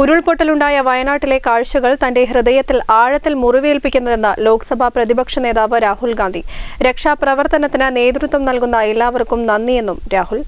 ഉരുൾപൊട്ടലുണ്ടായ വയനാട്ടിലെ കാഴ്ചകൾ തന്റെ ഹൃദയത്തിൽ ആഴത്തിൽ മുറിവേൽപ്പിക്കുന്നതെന്ന് ലോക്സഭാ പ്രതിപക്ഷ നേതാവ് രാഹുൽ ഗാന്ധി. രക്ഷാപ്രവർത്തനത്തിന് നേതൃത്വം നൽകുന്ന എല്ലാവർക്കും നന്ദിയെന്നും രാഹുൽ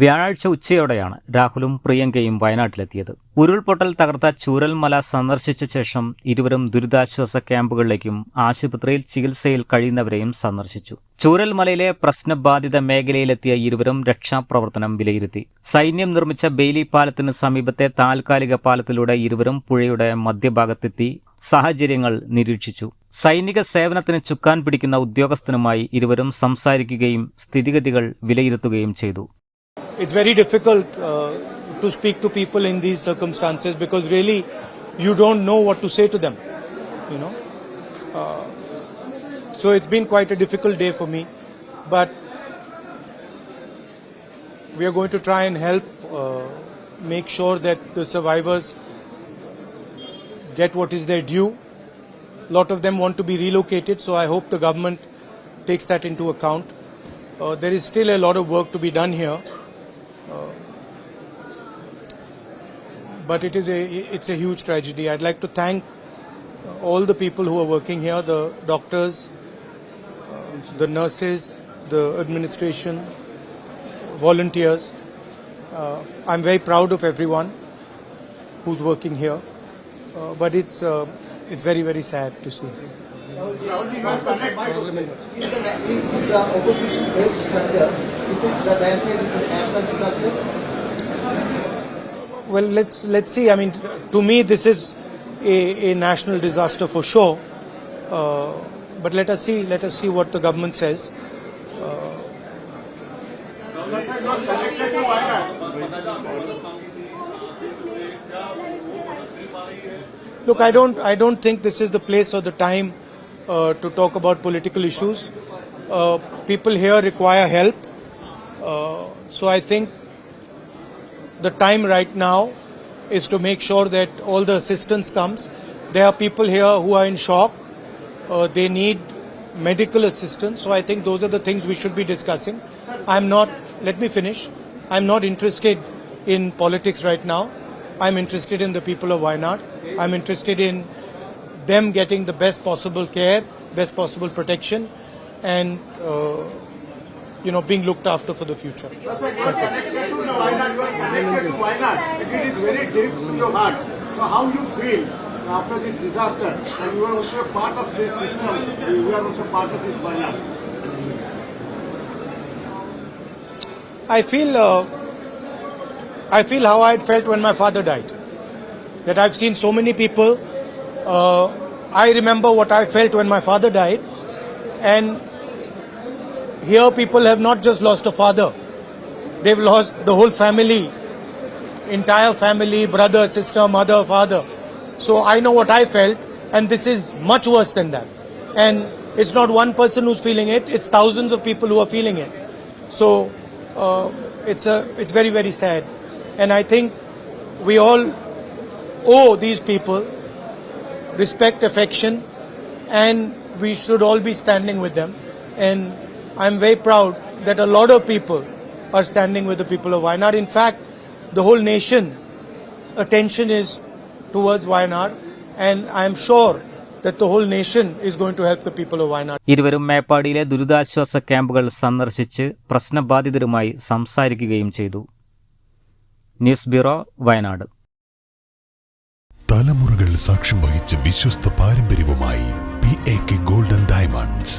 വ്യാഴാഴ്ച ഉച്ചയോടെയാണ് രാഹുലും പ്രിയങ്കയും വയനാട്ടിലെത്തിയത്. ഉരുൾപൊട്ടൽ തകർത്ത ചൂരൽമല സന്ദർശിച്ച ശേഷം ഇരുവരും ദുരിതാശ്വാസ ക്യാമ്പുകളിലേക്കും ആശുപത്രിയിൽ ചികിത്സയിൽ കഴിയുന്നവരെയും സന്ദർശിച്ചു. ചൂരൽമലയിലെ പ്രശ്നബാധിത മേഖലയിലെത്തിയ ഇരുവരും രക്ഷാപ്രവർത്തനം വിലയിരുത്തി. സൈന്യം നിർമ്മിച്ച ബെയിലി പാലത്തിന് സമീപത്തെ താൽക്കാലിക പാലത്തിലൂടെ ഇരുവരും പുഴയുടെ മധ്യഭാഗത്തെത്തി സാഹചര്യങ്ങൾ നിരീക്ഷിച്ചു. സൈനിക സേവനത്തിന് ചുക്കാൻ പിടിക്കുന്ന ഉദ്യോഗസ്ഥനുമായി ഇരുവരും സംസാരിക്കുകയും സ്ഥിതിഗതികൾ വിലയിരുത്തുകയും ചെയ്തു. It's very difficult uh, to speak to people in these circumstances because really you don't know what to say to them you know? Uh, so it's been quite a difficult day for me but we are going to try and help uh, make sure that the survivors get what is their due. A lot of them want to be relocated so i hope the government takes that into account. Uh, there is still a lot of work to be done here but it is a it's a huge tragedy. I'd like to thank all the people who are working here, the doctors, the nurses, the administration, volunteers. Uh, I'm very proud of everyone who's working here, uh, but it's uh, it's very very sad to see. Is the, opposition help structure, is it the landslide is a national disaster? Well, let's let's see. I mean, to me, this is a, a national disaster for sure. Uh, but let us see. Let us see what the government says. Look, I don't. I don't think this is the place or the time uh, to talk about political issues. Uh, people here require help. Uh, so I think the time right now is to make sure that all the assistance comes. There are people here who are in shock. Uh, they need medical assistance. So I think those are the things we should be discussing. I'm not, let me finish. I'm not interested in politics right now. I'm interested in the people of Wayanad. I'm interested in them getting the best possible care, best possible protection, and uh, you know being looked after for the future. You are connected to the You are connected to Wayanad. It is very deep to your heart. So how you feel after this disaster? And you are also a part of this system. You are also part of this Wayanad. I feel uh, I feel how I had felt when my father died. That I've seen so many people. Uh, I remember what I felt when my father died, and here people have not just lost a father; they've lost the whole family, entire family, brother, sister, mother, father. So I know what I felt, and this is much worse than that. And it's not one person who's feeling it; it's thousands of people who are feeling it. So uh, it's a it's very very sad, and I think we all owe these people respect, affection, and we should all be standing with them. And I'm very proud that a lot of people are standing with the people of Wayanad. In fact, the whole nation's attention is towards Wayanad, and I'm sure that the whole nation is going to help the people of Wayanad. ഇരുവരും മേപ്പാടിയിലെ ദുരിതാശ്വാസ ക്യാമ്പുകൾ സന്ദർശിച്ച് പ്രശ്നബാധിതരുമായി സംസാരിക്കുകയും ചെയ്തു news bureau Wayanad തലമുറകൾ സാക്ഷ്യം വഹിച്ച വിശ്വസ്ത പാരമ്പര്യവുമായി P A K golden diamonds